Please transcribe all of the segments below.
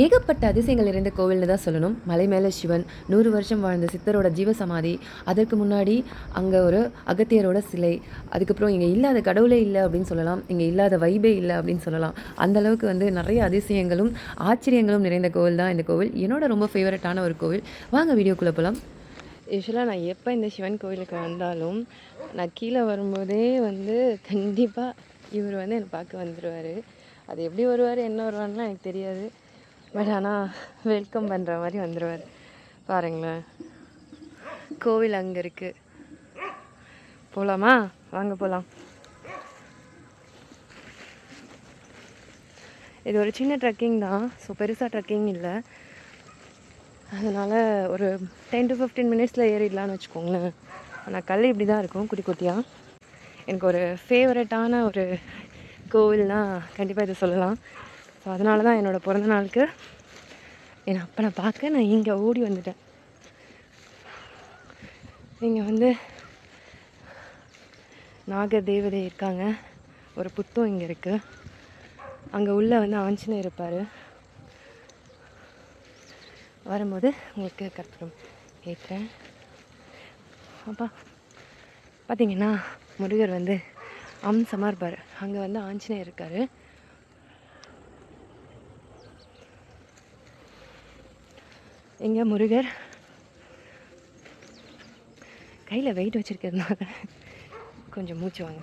ஏகப்பட்ட அதிசயங்கள் நிறைந்த கோவில்னு தான் சொல்லணும். மலை மேலே சிவன் நூறு வருஷம் வாழ்ந்த சித்தரோட ஜீவசமாதி அதற்கு முன்னாடி அங்கே ஒரு அகத்தியரோட சிலை அதுக்கப்புறம் இங்கே இல்லாத கடவுளே இல்லை அப்படின்னு சொல்லலாம் இங்கே இல்லாத வைபே இல்லை அப்படின்னு சொல்லலாம். அந்தளவுக்கு வந்து நிறைய அதிசயங்களும் ஆச்சரியங்களும் நிறைந்த கோவில் தான் இந்த கோவில். என்னோட ரொம்ப ஃபேவரட்டான ஒரு கோவில். வாங்க வீடியோக்குள்ளே போகலாம் யூஸ்வலாக நான் எப்போ இந்த சிவன் கோவிலுக்கு வந்தாலும் நான் கீழே வரும்போதே வந்து கண்டிப்பாக இவர் வந்து என்னை பார்க்க வந்துடுவார் அது எப்படி வருவார் என்ன வருவான்லாம் எனக்கு தெரியாது. பட் ஆனால் வெல்கம் பண்ணுற மாதிரி வந்துடுவார் பாருங்களேன். கோவில் அங்கே இருக்குது போகலாமா வாங்க போகலாம் இது ஒரு சின்ன ட்ரெக்கிங் தான். ஸோ பெருசாக ட்ரெக்கிங் இல்லை. அதனால் ஒரு டென் டு ஃபிஃப்டீன் மினிட்ஸில் ஏறிடலான்னு வச்சுக்கோங்களேன். ஆனால் கல் இப்படி தான் இருக்கும் குட்டி குட்டியாக எனக்கு ஒரு ஃபேவரட்டான ஒரு கோவில்னால் கண்டிப்பாக இதை சொல்லலாம். ஸோ அதனால தான் என்னோடய பிறந்த நாளுக்கு என் அப்பனை பார்க்க நான் இங்கே ஓடி வந்துட்டேன். இங்கே வந்து நாக தேவதை இருக்காங்க. ஒரு புத்தம் இங்கே இருக்குது அங்கே உள்ளே வந்து ஆஞ்சநேயர் இருப்பார். வரும்போது உங்களுக்கு கற்பூரம் ஏற்றுறேன் அப்பா பார்த்தீங்கன்னா முருகர் வந்து அம்சமாக இருப்பார். அங்கே வந்து ஆஞ்சநேயர் இருக்கார். எங்கே முருகர்? கையில் வெயிட் வச்சுருக்கிறதுனால கொஞ்சம் மூச்சு வாங்க.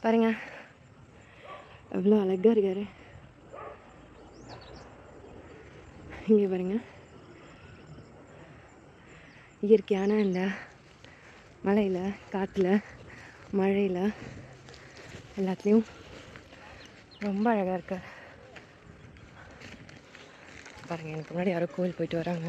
பாருங்க. எவ்வளோ அழகாக இருக்காரு. இங்கே பாருங்க. இயற்கையான இந்த மலையில் காற்றுல மழையில் எல்லாத்துலேயும் ரொம்ப அழகாக இருக்கார். பாருங்கள் எனக்கு முன்னாடி யாரோ கோவில் போயிட்டு வராங்க.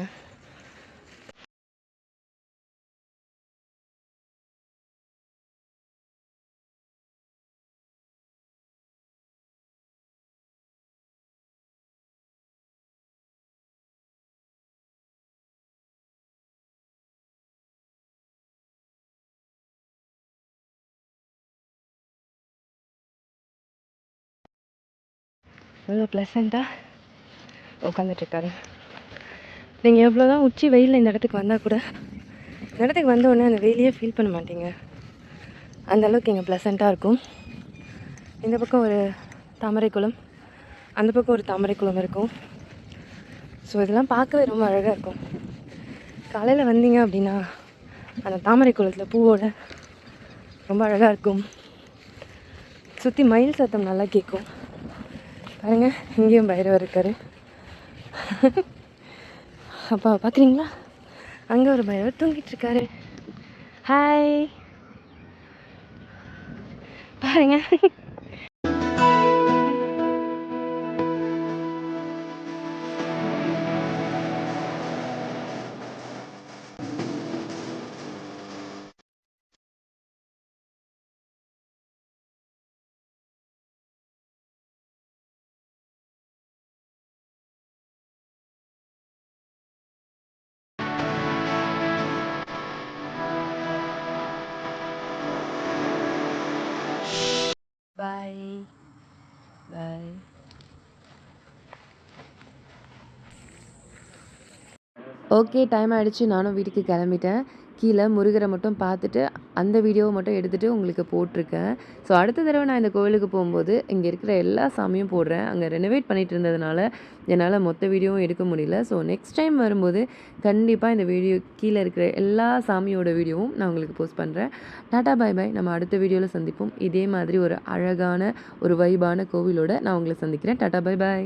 எவ்வளோ ப்ளசண்ட்டாக உட்காந்துட்ருக்காரு நீங்கள் எவ்வளோ தான் உச்சி வெயிலில் இந்த இடத்துக்கு வந்தால் கூட இந்த இடத்துக்கு வந்த உடனே அந்த வெயிலையே ஃபீல் பண்ண மாட்டீங்க. அந்தளவுக்கு இங்கே ப்ளசண்ட்டாக இருக்கும். இந்த பக்கம் ஒரு தாமரை குளம் அந்த பக்கம் ஒரு தாமரை குளம் இருக்கும். ஸோ இதெல்லாம் பார்க்கவே ரொம்ப அழகாக இருக்கும். காலையில் வந்தீங்க அப்படின்னா அந்த தாமரை குளத்தில் பூவோட ரொம்ப அழகாக இருக்கும். சுற்றி மயில் சத்தம் நல்லா கேட்கும் பாருங்கள் இங்கேயும் பைரவர் இருக்காரு. அப்பா பார்க்குறீங்களா அங்கே ஒரு பயவர் தூங்கிட்டு இருக்காரு. ஹாய் பாருங்க. ஓகே டைம் ஆகிடுச்சு நானும் வீட்டுக்கு கிளம்பிட்டேன். கீழே முருகரை மட்டும் பார்த்துட்டு அந்த வீடியோவை மட்டும் எடுத்துகிட்டு உங்களுக்கு போட்டிருக்கேன். ஸோ அடுத்த தடவை நான் இந்த கோவிலுக்கு போகும்போது இங்கே இருக்கிற எல்லா சாமியும் போடுறேன். அங்கே ரெனோவேட் பண்ணிகிட்டு இருந்ததுனால என்னால் மொத்த வீடியோவும் எடுக்க முடியல. ஸோ நெக்ஸ்ட் டைம் வரும்போது கண்டிப்பாக இந்த வீடியோ கீழே இருக்கிற எல்லா சாமியோட வீடியோவும் நான் உங்களுக்கு போஸ்ட் பண்ணுறேன் டாட்டா பாய் பாய் நம்ம அடுத்த வீடியோவில் சந்திப்போம். இதே மாதிரி ஒரு அழகான ஒரு வைபான கோவிலோட நான் உங்களை சந்திக்கிறேன். டாட்டா பாய் பாய்